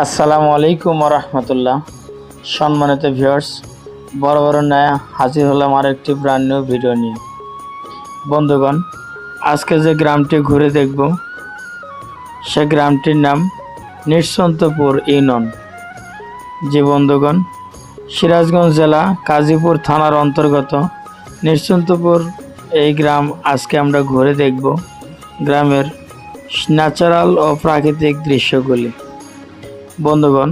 আসসালামু আলাইকুম রহমতুল্লাহ সম্মানিত ভিউয়ার্স, বড় বড় ন্যায় হাজির হলাম আর একটি ব্র্যান্ড নিউ ভিডিও নিয়ে। বন্ধুগণ, আজকে যে গ্রামটি ঘুরে দেখব, সে গ্রামটির নাম নিঃসন্তপুর ইউনিয়ন। যে বন্ধুগণ, সিরাজগঞ্জ জেলা কাজীপুর থানার অন্তর্গত নিঃসন্তপুর এই গ্রাম আজকে আমরা ঘুরে দেখব। গ্রামের ন্যাচারাল ও প্রাকৃতিক দৃশ্যগুলি। বন্ধুগণ,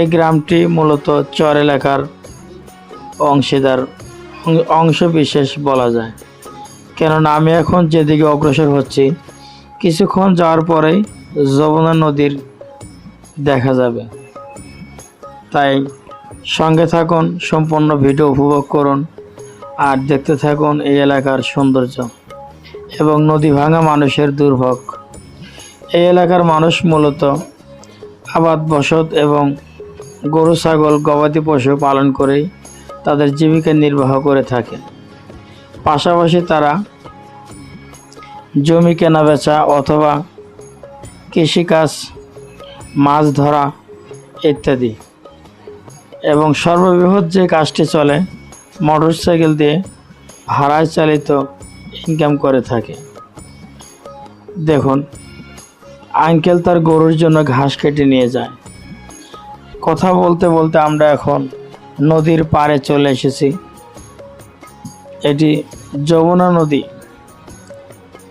এই গ্রামটি মূলত চর এলাকার অংশীদার, অংশ বিশেষ বলা যায়। কেননা আমি এখন যেদিকে অগ্রসর হচ্ছি, কিছুক্ষণ যাওয়ার পরেই যমুনা নদীর দেখা যাবে। তাই সঙ্গে থাকুন, সম্পূর্ণ ভিডিও উপভোগ করুন আর দেখতে থাকুন এই এলাকার সৌন্দর্য এবং নদী ভাঙা মানুষের দুর্ভোগ। এই এলাকার মানুষ মূলত আবাদ বসত এবং গরু, ছাগল, গবাদি পশু পালন করেই তাদের জীবিকা নির্বাহ করে থাকে পাশাপাশি তারা জমি কেনা বেচা অথবা কৃষিকাজ, মাছ ধরা ইত্যাদি এবং সর্ববৃহৎ যে কাজটি চলে, মোটরসাইকেল দিয়ে ভাড়ায় চালিত ইনকাম করে থাকে। দেখুন আঙ্কেল তার গরুর জন্য ঘাস কেটে নিয়ে যায়। কথা বলতে বলতে আমরা এখন নদীর পাড়ে চলে এসেছি। এটি যমুনা নদী।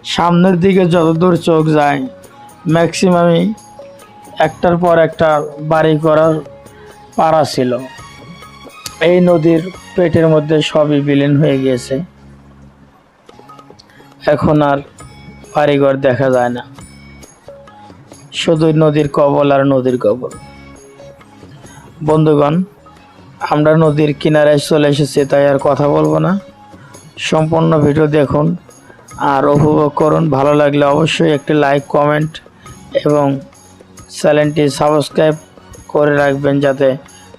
সামনের দিকে যতদূর চোখ যায় ম্যাক্সিমামই একটার পর একটা বাড়ি করার পাড়া ছিল। এই নদীর পেটের মধ্যে সবই বিলীন হয়ে গিয়েছে। এখন আর বাড়িঘর দেখা যায় না। শুধু নদীর কবল আর নদীর কবল। বন্ধুগণ, আমরা নদীর কিনারায় চলে এসেছি, তাই আর কথা বলব না। সম্পূর্ণ ভিডিও দেখুন আর উপভোগ করুন। ভালো লাগলে অবশ্যই একটি লাইক, কমেন্ট এবং চ্যানেলটি সাবস্ক্রাইব করে রাখবেন যাতে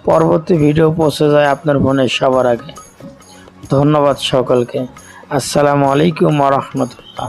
পরবর্তী ভিডিও পৌঁছে যায় আপনার ফোনে সবার আগে। ধন্যবাদ সকলকে। আসসালামু আলাইকুম রহমতুল্লাহ।